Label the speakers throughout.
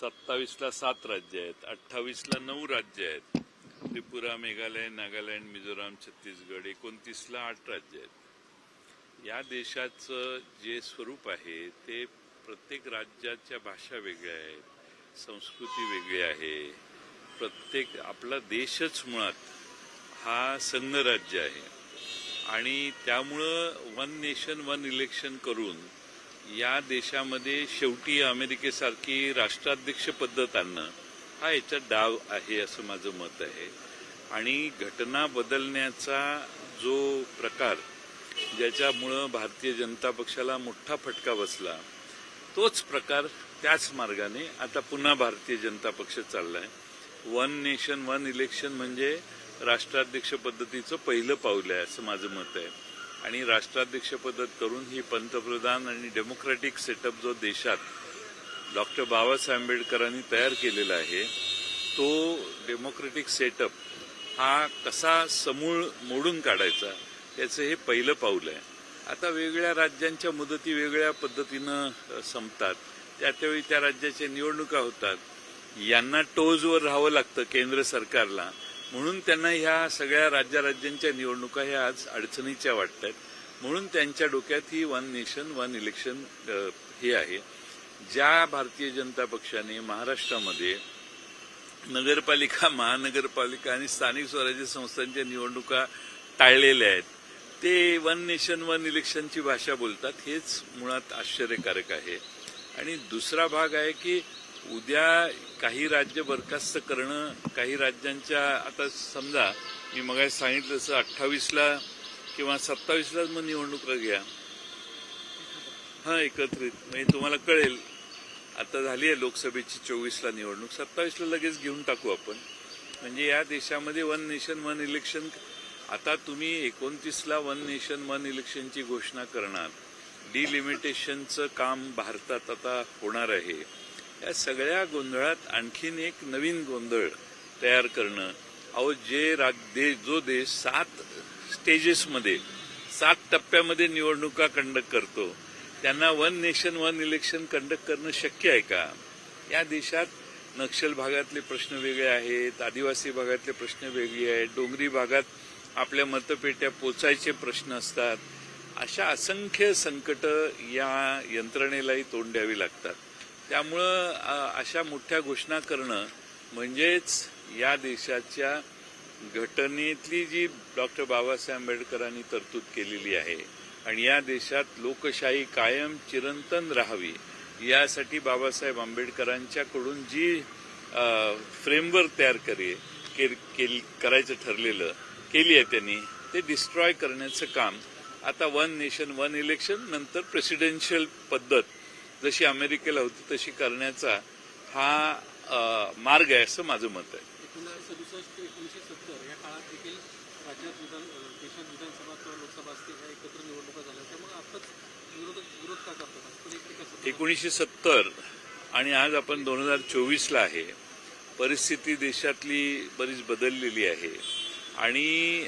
Speaker 1: सत्तावीसला सात राज्य आहेत अठ्ठावीसला नऊ राज्य आहेत. त्रिपुरा मेघालय नागालँड मिझोराम छत्तीसगड एकोणतीसला आठ राज्य आहेत. या देशाचं जे स्वरूप आहे ते प्रत्येक राज्याच्या भाषा वेगळ्या आहेत संस्कृती वेगळी आहे. प्रत्येक आपला देशच मुळात हा संघराज्य आहे. आणि त्यामुळं वन नेशन वन इलेक्शन करून या देशामध्ये शेवटी अमेरिकेसारखी राष्ट्राध्यक्ष पद्धत आणणं हा याच्यात डाव आहे असं माझं मत आहे. आणि घटना बदलण्याचा जो प्रकार ज्याच्यामुळं भारतीय जनता पक्षाला मोठा फटका बसला तोच प्रकार त्याच मार्गाने आता पुन्हा भारतीय जनता पक्ष चाललाय. वन नेशन वन इलेक्शन म्हणजे राष्ट्राध्यक्ष पद्धतीचं पहिलं पाऊल आहे असं माझं मत आहे. आणि राष्ट्राध्यक्ष पद्धत करून ही पंतप्रधान आणि डेमोक्रॅटिक सेटअप जो देशात डॉक्टर बाबासाहेब आंबेडकरांनी तयार केलेला आहे तो डेमोक्रॅटिक सेटअप हा कसा समूळ मोडून काढायचा याचं हे पहिलं पाऊल आहे. आता वेगळ्या राज्यांच्या मुदती वेगळ्या पद्धतीनं संपतात. त्या त्यावेळी त्या राज्याच्या निवडणुका होतात. यांना टोजवर राहावं लागतं केंद्र सरकारला. म्हणून त्यांना ह्या सगळ्या राज्याराज्यांच्या निवडणुका ह्या आज अडचणीच्या वाटत आहेत म्हणून त्यांच्या डोक्यात ही वन नेशन वन इलेक्शन हे आहे. ज्या भारतीय जनता पक्षाने महाराष्ट्रामध्ये नगरपालिका महानगरपालिका आणि स्थानिक स्वराज्य संस्थांच्या निवडणुका टाळलेल्या आहेत ते वन नेशन वन इलेक्शनची भाषा बोलतात हेच मुळात आश्चर्यकारक आहे. आणि दुसरा भाग आहे की उद्या काही राज्य बरखास्त करणं काही राज्यांच्या आता समजा मी मग सांगितलं तसं अठ्ठावीसला किंवा सत्तावीसलाच मग निवडणूक घ्या हां एकत्रित. म्हणजे तुम्हाला कळेल. आता झाली आहे लोकसभेची चोवीसला निवडणूक. सत्तावीसला लगेच घेऊन टाकू आपण. म्हणजे या देशामध्ये वन नेशन वन इलेक्शन. आता तुम्ही एकोणतीसला वन नेशन वन इलेक्शनची घोषणा करणार. डिलिमिटेशनचं काम भारतात आता होणार आहे. या सगळ्या गोंधळात आणखीन एक नवीन गोंधळ तयार करणं. अहो जे राग दे जो देश सात स्टेजेसमध्ये सात टप्प्यामध्ये निवडणुका कंडक्ट करतो त्यांना one nation one election conduct करणं शक्य आहे का? या देशात नक्षल भागातले प्रश्न वेगळे आहेत आदिवासी भागातले प्रश्न वेगळे आहेत डोंगरी भागात आपल्या मतपेट्या पोचायचे प्रश्न असतात. अशा असंख्य संकट या यंत्रणेलाही तोंड द्यावी लागतात. त्यामुळं अशा मोठ्या घोषणा करणं म्हणजेच या देशाच्या घटनेतली जी डॉक्टर बाबासाहेब आंबेडकरांनी तरतूद केलेली आहे आणि या देशात लोकशाही कायम चिरंतन राहावी यासाठी बाबासाहेब आंबेडकरांच्याकडून जी फ्रेमवर्क तयार करे के- केल- करायचं ठरलेलं केली आहे त्यांनी ते डिस्ट्रॉय करण्याचं काम आता वन नेशन वन इलेक्शन नंतर प्रेसिडेन्शियल पद्धत जशी अमेरिकेला होती तशी करण्याचा हा मार्ग आहे असं माझं मत आहे.
Speaker 2: एकोणीसशे सदुसष्ट सत्तर या काळात देखील राज्यात विधान अं, देशात विधानसभा किंवा लोकसभा असतील ह्या एकत्र निवडणुका झाल्या. त्यामुळे आताच विरोधक विरोध का करतात? पण एक कसं
Speaker 1: एकोणीसशे सत्तर आणि आज आपण दोन हजार चोवीसला आहे. परिस्थिती देशातली बरीच बदललेली आहे. आणि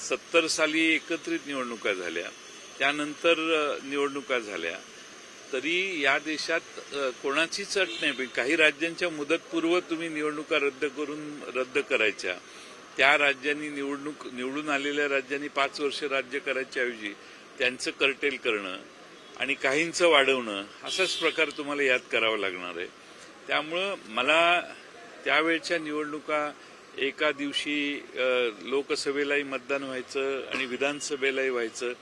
Speaker 1: सत्तर साली एकत्रित निवडणुका झाल्या. त्यानंतर निवडणुका झाल्या. तरी या देशात कोणाची चट नाही पण काही राज्यांच्या मुदतपूर्व तुम्ही निवडणुका रद्द करून रद्द करायच्या. त्या राज्यांनी निवडणूक निवडून आलेल्या राज्यांनी पाच वर्ष राज्य करायच्याऐवजी त्यांचं कर्टेल करणं आणि काहींचं वाढवणं असाच प्रकार तुम्हाला याद करावा लागणार आहे. त्यामुळं मला त्यावेळच्या निवडणुका एका दिवशी लोकसभेलाही मतदान व्हायचं आणि विधानसभेलाही व्हायचं.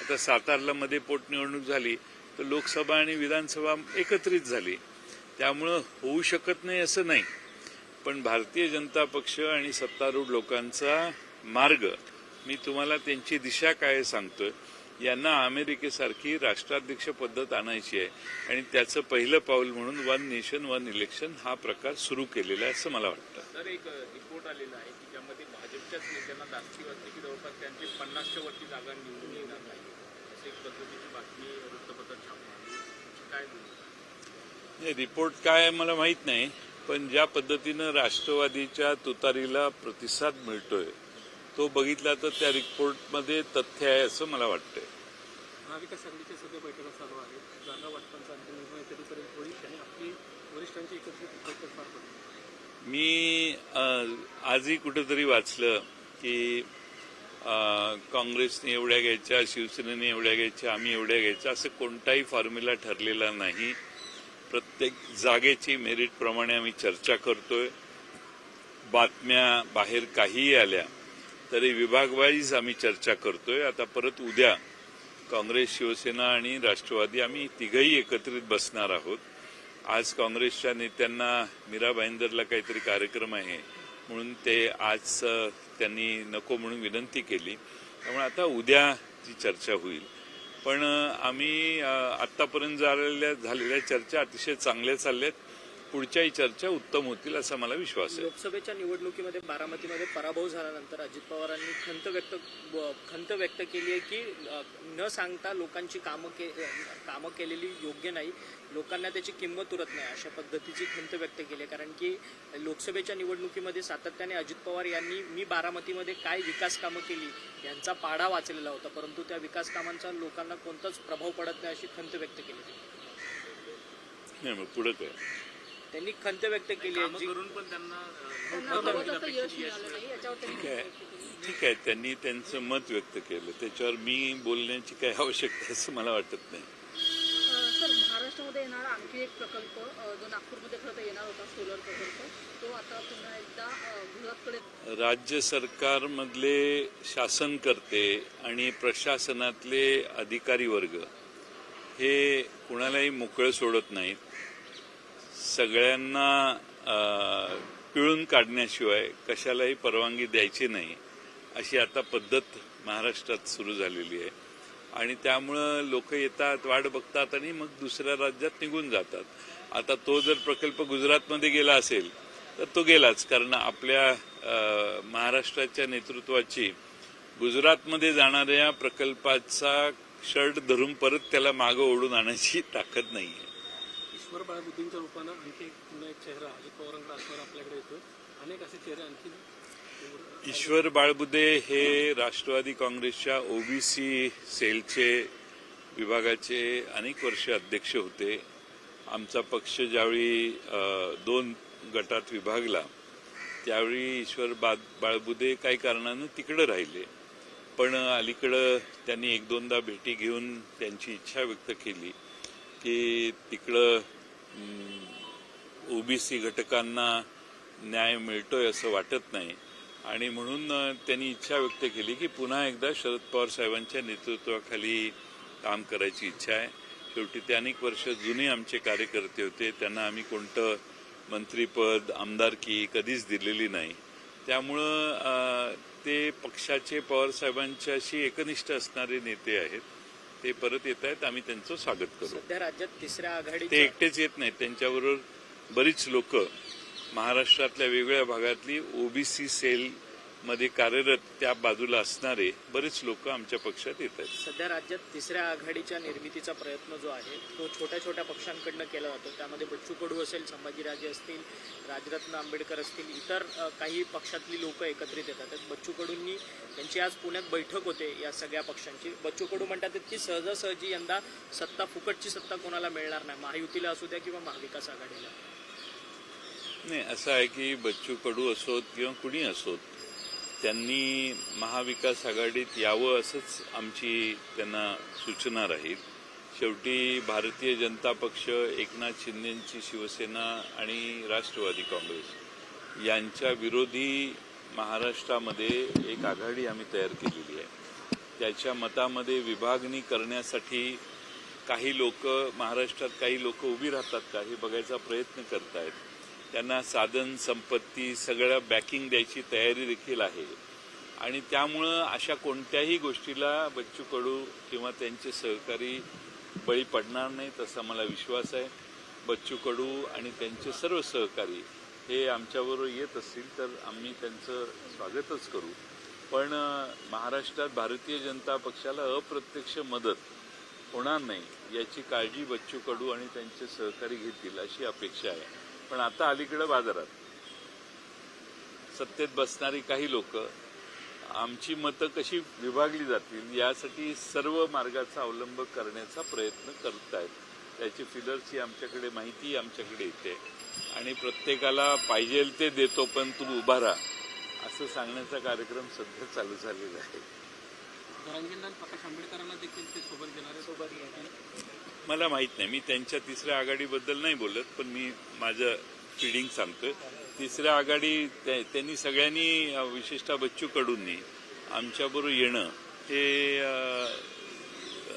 Speaker 1: आता सातारला मध्ये पोटनिवडणूक झाली. तर लोकसभा आणि विधानसभा एकत्रित झाली. त्यामुळं होऊ शकत नाही असं नाही. पण भारतीय जनता पक्ष आणि सत्तारूढ लोकांचा मार्ग मी तुम्हाला त्यांची दिशा काय आहे सांगतोय यांना अमेरिकेसारखी राष्ट्राध्यक्ष पद्धत आणायची आहे. आणि त्याचं पहिलं पाऊल म्हणून वन नेशन वन इलेक्शन हा प्रकार सुरू केलेला आहे असं मला वाटतं.
Speaker 3: एक रिपोर्ट आलेला आहे की ज्यामध्ये भाजपच्याच नेत्यांना दास्ती वाटते की जवळपास त्यांची पन्नासच्या वरती जागा निवडून
Speaker 1: रिपोर्ट काय मला माहीत नाही पण ज्या पद्धतीनं राष्ट्रवादीच्या तुतारीला प्रतिसाद मिळतोय तो बघितला तर त्या रिपोर्टमध्ये तथ्य आहे असं मला वाटतंय.
Speaker 2: महाविकास आघाडीच्या सध्या बैठका चालू आहेत. जागा वाटपांचा अंतिम निर्णय कधीपर्यंत होईल आणि आपली वरिष्ठांची एकत्रित बैठक पार पडली
Speaker 1: मी आजही कुठेतरी वाचलं की काँग्रेसने एवढ्या घ्यायच्या शिवसेनेने एवढ्या घ्यायच्या आम्ही एवढ्या घ्यायच्या असं कोणताही फॉर्म्युला ठरलेला नाही. प्रत्येक जागेची मेरिटप्रमाणे आम्ही चर्चा करतोय. बातम्या बाहेर काहीही आल्या तरी विभागवाईज आम्ही चर्चा करतोय. आता परत उद्या काँग्रेस शिवसेना आणि राष्ट्रवादी आम्ही तिघही एकत्रित बसणार आहोत. आज काँग्रेसच्या नेत्यांना मीरा भाईंदरला काहीतरी कार्यक्रम आहे. म्हणून ते आज त्यांनी नको म्हणून विनंती केली. त्यामुळे आता उद्याची चर्चा होईल. पण आम्ही आत्तापर्यंत आतापर्यंत झालेल्या झालेल्या चर्चा अतिशय चांगल्या चालल्या आहेत पुढच्याही चर्चा उत्तम होतील असा मला विश्वास आहे.
Speaker 4: लोकसभेच्या निवडणुकीमध्ये बारामतीमध्ये पराभव झाल्यानंतर अजित पवारांनी खंत व्यक्त खंत व्यक्त केली आहे की न सांगता लोकांची कामं के कामं केलेली योग्य नाही. लोकांना त्याची किंमत उरत नाही अशा पद्धतीची खंत व्यक्त केली आहे. कारण की लोकसभेच्या निवडणुकीमध्ये सातत्याने अजित पवार यांनी मी बारामतीमध्ये काय विकास कामं केली यांचा पाढा वाचलेला होता. परंतु त्या विकास कामांचा लोकांना कोणताच प्रभाव पडत नाही अशी खंत व्यक्त केली
Speaker 1: नाही मग पुढं काय?
Speaker 4: त्यांनी खंत व्यक्त केली आहे
Speaker 3: कामं
Speaker 4: जी
Speaker 3: करून पण त्यांना अ,
Speaker 5: त्यांना हवं तसं यश मिळालं नाही याच्यावर त्यांनी
Speaker 1: ठीक आहे. ठीक त्यांनी त्यांचं मत व्यक्त केलं. त्याच्यावर मी बोलण्याची काही आवश्यकता आहे असं मला वाटत नाही.
Speaker 5: सर महाराष्ट्रामध्ये येणारा आणखी एक प्रकल्प अं, जो नागपूरमध्ये खरं तर येणार होता सोलर प्रकल्प तो आता पुन्हा एकदा अं, गुजरातकडे
Speaker 1: राज्य सरकारमधले शासनकर्ते आणि प्रशासनातले अधिकारी वर्ग हे कुणालाही मोकळं सोडत नाहीत. सगळ्यांना पिळून काढण्याशिवाय कशालाही परवानगी द्यायची नाही अशी आता पद्धत महाराष्ट्रात सुरू झालेली आहे. आणि त्यामुळं लोक येतात वाट बघतात आणि मग दुसऱ्या राज्यात निघून जातात. आता तो जर प्रकल्प गुजरातमध्ये गेला असेल तर तो गेलाच. कारण आपल्या महाराष्ट्राच्या नेतृत्वाची गुजरातमध्ये जाणाऱ्या प्रकल्पाचा शर्ट धरून परत त्याला मागं ओढून आणायची ताकद नाही आहे
Speaker 2: ईश्वर बाळबुद्धींच्या रूपानं आणखी पुन्हा एक चेहरा अजित पवारांकडे असणार आपल्याकडे येतो अनेक असे चेहरे आणखी
Speaker 1: ईश्वर बाळबुदे हे राष्ट्रवादी काँग्रेसच्या ओबीसी सेलचे विभागाचे अनेक वर्ष अध्यक्ष होते. आमचा पक्ष ज्यावेळी दोन गटात विभागला त्यावेळी ईश्वर बा बाळबुदे काही कारणानं तिकडं राहिले. पण अलीकडं त्यांनी एक दोनदा भेटी घेऊन त्यांची इच्छा व्यक्त केली की तिकडं ओबीसी घटकांना न्याय मिळतोय असं वाटत नाही. आणि म्हणून त्यांनी इच्छा व्यक्त केली की पुन्हा एकदा शरद पवार साहेबांच्या नेतृत्वाखाली काम करायची इच्छा आहे. शेवटी ते अनेक वर्ष जुने आमचे कार्यकर्ते होते. त्यांना आम्ही कोणतं मंत्रीपद आमदारकी कधीच दिलेली नाही. त्यामुळं ते पक्षाचे पवारसाहेबांच्याशी एकनिष्ठ असणारे नेते आहेत. ते परत येत आहेत आम्ही त्यांचं स्वागत करू.
Speaker 4: सध्या राज्यात तिसऱ्या
Speaker 1: ते
Speaker 4: आघाडीच्या
Speaker 1: एकटेच येत नाहीत. त्यांच्याबरोबर बरीच लोक महाराष्ट्रातल्या वेगवेगळ्या भागातली ओबीसी सेल मध्ये कार्यरत त्या बाजूला असणारे बरेच लोक आमच्या पक्षात येत आहेत.
Speaker 4: सध्या राज्यात तिसऱ्या आघाडीच्या निर्मितीचा प्रयत्न जो आहे तो छोट्या छोट्या पक्षांकडनं केला जातो. त्यामध्ये बच्चू कडू असेल संभाजीराजे असतील राजरत्न आंबेडकर असतील इतर काही पक्षातली लोक एकत्रित येतात. बच्चू कडूंनी त्यांची आज पुण्यात बैठक होते या सगळ्या पक्षांची. बच्चू कडू म्हणतात की सहजासहजी यंदा सत्ता फुकटची सत्ता कोणाला मिळणार नाही. महायुतीला असू द्या किंवा महाविकास आघाडीला.
Speaker 1: नाही असं आहे की बच्चू कडू असोत किंवा कुणी असोत त्यांनी महाविकास आघाडीत यावं असंच आमची त्यांना सूचना राहील. शेवटी भारतीय जनता पक्ष एकनाथ शिंदेची शिवसेना आणि राष्ट्रवादी काँग्रेस यांच्या विरोधी महाराष्ट्रामध्ये एक आघाडी आम्ही तयार केलेली आहे. त्याच्या मतामध्ये विभागणी करण्यासाठी काही लोक महाराष्ट्रात काही लोक उभी राहतात का हे बघायचा प्रयत्न करतायत. त्यांना साधन संपत्ती सगळं बॅकिंग द्यायची तयारी देखील आहे. आणि त्यामुळं अशा कोणत्याही गोष्टीला बच्चू कडू किंवा त्यांचे सहकारी बळी पडणार नाहीत असा मला विश्वास आहे. बच्चू कडू आणि त्यांचे सर्व सहकारी हे आमच्याबरोबर येत असतील तर आम्ही त्यांचं स्वागतच करू. पण महाराष्ट्रात भारतीय जनता पक्षाला अप्रत्यक्ष मदत होणार नाही याची काळजी बच्चू कडू आणि त्यांचे सहकारी घेतील अशी अपेक्षा आहे. पण आता अलीकडे बाजारात. सत्तेत बसणारी काही लोक आमची मतं कशी विभागली जातील यासाठी सर्व मार्गाचा अवलंब करण्याचा प्रयत्न करतायत. त्याची फिलर्सची आमच्याकडे माहिती आमच्याकडे येते. आणि प्रत्येकाला पाहिजे ते देतो पण तू उभा राहा. असं सांगण्याचा कार्यक्रम सध्या चालू झालेला आहे.
Speaker 2: प्रकाश आंबेडकरांना देखील ते सोबत घेणारे सोबत
Speaker 1: मला माहीत नाही. मी त्यांच्या तिसऱ्या आघाडीबद्दल नाही बोलत पण मी माझं फिडिंग सांगतोय. तिसऱ्या आघाडी त्या- त्यांनी सगळ्यांनी विशेषतः बच्चू कडूंनी आमच्याबरोबर येणं हे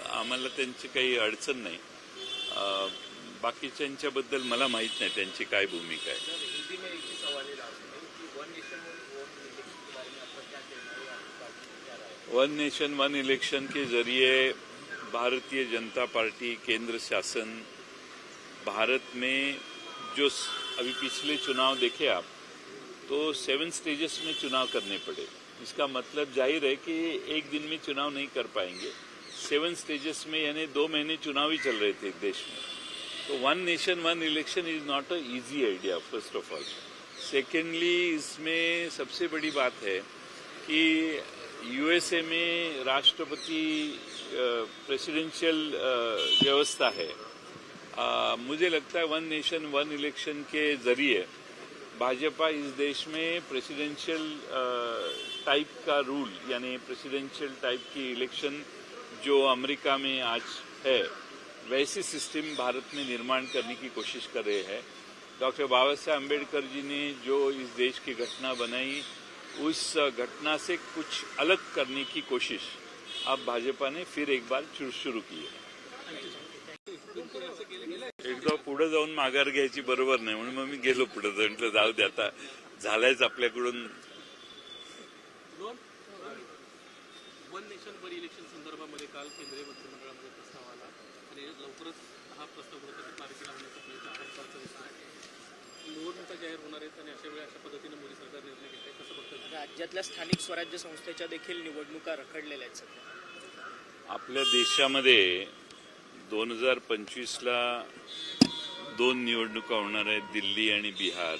Speaker 1: आम्हाला त्यांची काही अडचण नाही. बाकीच्यांच्याबद्दल मला माहीत नाही त्यांची काय भूमिका आहे.
Speaker 3: वन नेशन वन इलेक्शन के
Speaker 1: जरिए भारतीय जनता पार्टी केंद्र शासन, भारत में जो अभी पिछले चुनाव देखे आप तो सेवन स्टेजेस में चुनाव करने पड़े। इसका मतलब ज़ाहिर है कि एक दिन में चुनाव नहीं कर पाएँगे। सेवन स्टेजेस में, यानी दो महीने चुनाव ही चल रहे थे देश में। तो one nation one election is not a easy idea first of all secondly इसमें सबसे बड़ी बात है कि यूएसए में राष्ट्रपति प्रेसिडेंशियल व्यवस्था है। अ, मुझे लगता है वन नेशन वन इलेक्शन के ज़रिए भाजपा इस देश में प्रेसिडेंशियल टाइप का रूल यानी प्रेसिडेंशियल टाइप की इलेक्शन जो अमेरिका में आज है वैसी सिस्टम भारत में निर्माण करने की कोशिश कर रहे हैं। डॉक्टर बाबा साहेब अंबेडकर जी ने जो इस देश की घटना बनाई उस घटना से कुछ अलग करने की कोशिश अब भाजपा ने फिर एक बार शु- शुरू की है। एकदा पुढे जाऊन माघार घ्यायची बरोबर नाही म्हणून मग मी गेलो पुढे जाऊन. म्हटलं जाऊ दे आता झालायच आपल्याकडून.
Speaker 2: वन नेशन वन इलेक्शन संदर्भामध्ये काल केंद्रीय मंत्रिमंडळामध्ये प्रस्ताव आला. आणि लवकरच हा प्रस्ताव कुठेतरी मार्गी लावण्याचा प्रयत्न निवडणुका जाहीर होणार आहेत आणि अशा वेळी अशा पद्धतीने मोदी सरकार निर्णय घेत आहे कसं बघतात
Speaker 4: राज्यातल्या स्थानिक स्वराज्य संस्थेच्या देखील निवडणुका रखडलेल्या आहेत सध्या.
Speaker 1: आपल्या देशामध्ये दोन हजार पंचवीसला दोन निवडणुका होणार आहेत दिल्ली आणि बिहार.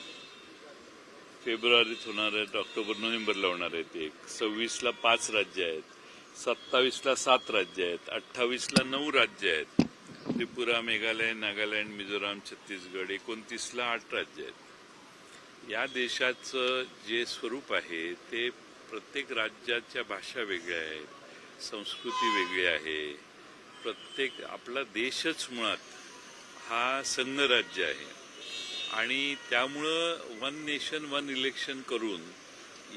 Speaker 1: फेब्रुवारीत होणार आहेत ऑक्टोबर नोव्हेंबरला होणार आहेत एक. सव्वीसला पाच राज्य आहेत सत्तावीसला सात राज्य आहेत अठ्ठावीसला नऊ राज्य आहेत. त्रिपुरा मेघालय नागालँड मिझोराम छत्तीसगड एकोणतीसला आठ राज्य आहेत. या देशाचं जे स्वरूप आहे ते प्रत्येक राज्याच्या भाषा वेगळ्या आहेत संस्कृती वेगळी आहे. प्रत्येक आपला देशच मुळात हा संघराज्य आहे. आणि त्यामुळं वन नेशन वन इलेक्शन करून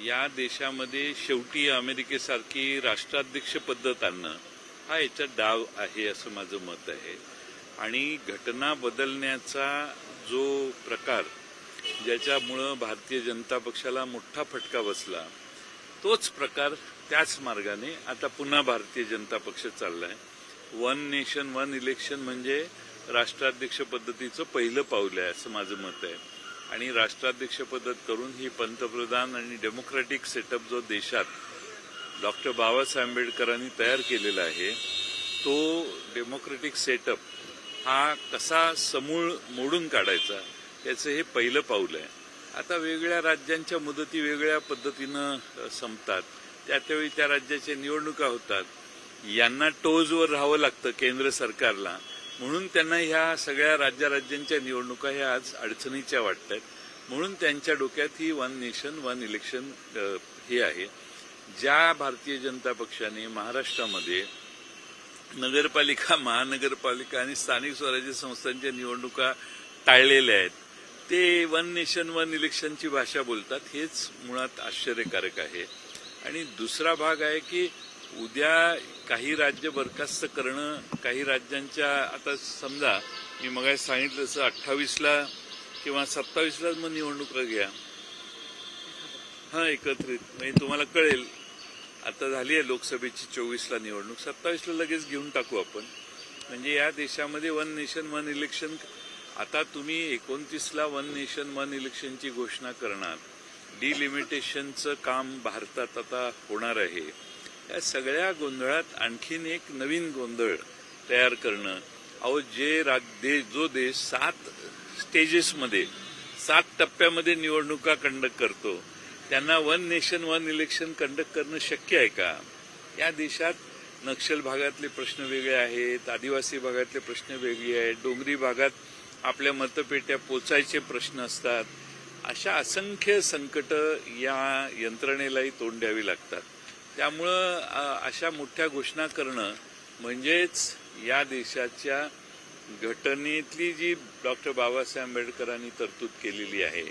Speaker 1: या देशामध्ये शेवटी अमेरिकेसारखी राष्ट्राध्यक्ष पद्धत आणणं हा याच्यात डाव आहे असं माझं मत आहे. आणि घटना बदलण्याचा जो प्रकार ज्याच्यामुळं भारतीय जनता पक्षाला मोठा फटका बसला तोच प्रकार त्याच मार्गाने आता पुन्हा भारतीय जनता पक्ष चाललाय. वन नेशन वन इलेक्शन म्हणजे राष्ट्राध्यक्ष पद्धतीचं पहिलं पाऊल आहे असं माझं मत आहे. आणि राष्ट्राध्यक्ष पद्धत करून ही पंतप्रधान आणि डेमोक्रॅटिक सेटअप जो देशात डॉक्टर बाबासाहेब आंबेडकरांनी तयार केलेला आहे. तो डेमोक्रेटिक सेटअप हा कसा समूळ मोडून काढायचा याचं हे पहिलं पाऊल आहे. आता वेगळ्या राज्यांच्या मुदती वेगळ्या पद्धतीनं संपतात. त्या त्यावेळी त्या राज्याच्या निवडणुका होतात. यांना टोजवर राहावं लागतं केंद्र सरकारला. म्हणून त्यांना ह्या सगळ्या राज्या राज्यांच्या निवडणुका ह्या आज अडचणीच्या वाटत आहेत म्हणून त्यांच्या डोक्यात ही वन नेशन वन इलेक्शन हे आहे. ज्या भारतीय जनता पक्षाने महाराष्ट्रामध्ये नगरपालिका महानगरपालिका आणि स्थानिक स्वराज्य संस्थांच्या निवडणुका टाळलेल्या आहेत ते वन नेशन वन इलेक्शनची भाषा बोलतात हेच मुळात आश्चर्यकारक आहे. आणि दुसरा भाग आहे की उद्या काही राज्य बरखास्त करणं काही राज्यांच्या आता समजा मी मग सांगितलं तसं अठ्ठावीसला किंवा सत्तावीसला मग निवडणुका घ्या. हां एकत्रित. म्हणजे तुम्हाला कळेल आता झाली आहे लोकसभेची चोवीसला निवडणूक. सत्तावीसला लगेच घेऊन टाकू आपण. म्हणजे या देशामध्ये वन नेशन वन इलेक्शन आता तुम्ही एकोणतीसला वन नेशन वन इलेक्शनची घोषणा करणार. डिलिमिटेशनचं काम भारतात आता होणार आहे. या सगळ्या गोंधळात आणखीन एक नवीन गोंधळ तयार करणं. अहो जे राज देश जो देश सात स्टेजेसमध्ये सात टप्प्यामध्ये निवडणुका कंडक्ट करतो. त्यांना one nation one election conduct करणं शक्य आहे का? या देशात नक्षल भागातले प्रश्न वेगळे आहेत आदिवासी भागातले प्रश्न वेगळे आहेत डोंगरी भागात आपल्या मतपेट्या पोचायचे प्रश्न असतात. अशा असंख्य संकट या यंत्रणेलाही तोंड द्यावी लागतात. त्यामुळं अशा मोठ्या घोषणा करणं म्हणजेच या देशाच्या घटनेतली जी डॉक्टर बाबासाहेब आंबेडकरांनी तरतूद केलेली आहे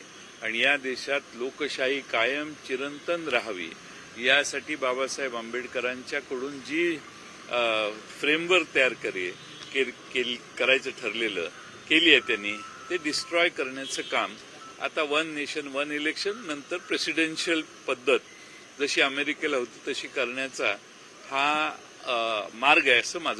Speaker 1: आणि या देशात लोकशाही कायम चिरंतन राहावी यासाठी बाबासाहेब आंबेडकरांच्याकडून जी फ्रेमवर्क तयार करे के- केल- करायचं ठरलेलं केली आहे त्यांनी ते डिस्ट्रॉय करण्याचं काम. आता वन नेशन वन इलेक्शन नंतर प्रेसिडेन्शियल पद्धत. जशी अमेरिकेला होती तशी करण्याचा हा मार्ग आहे असं माझं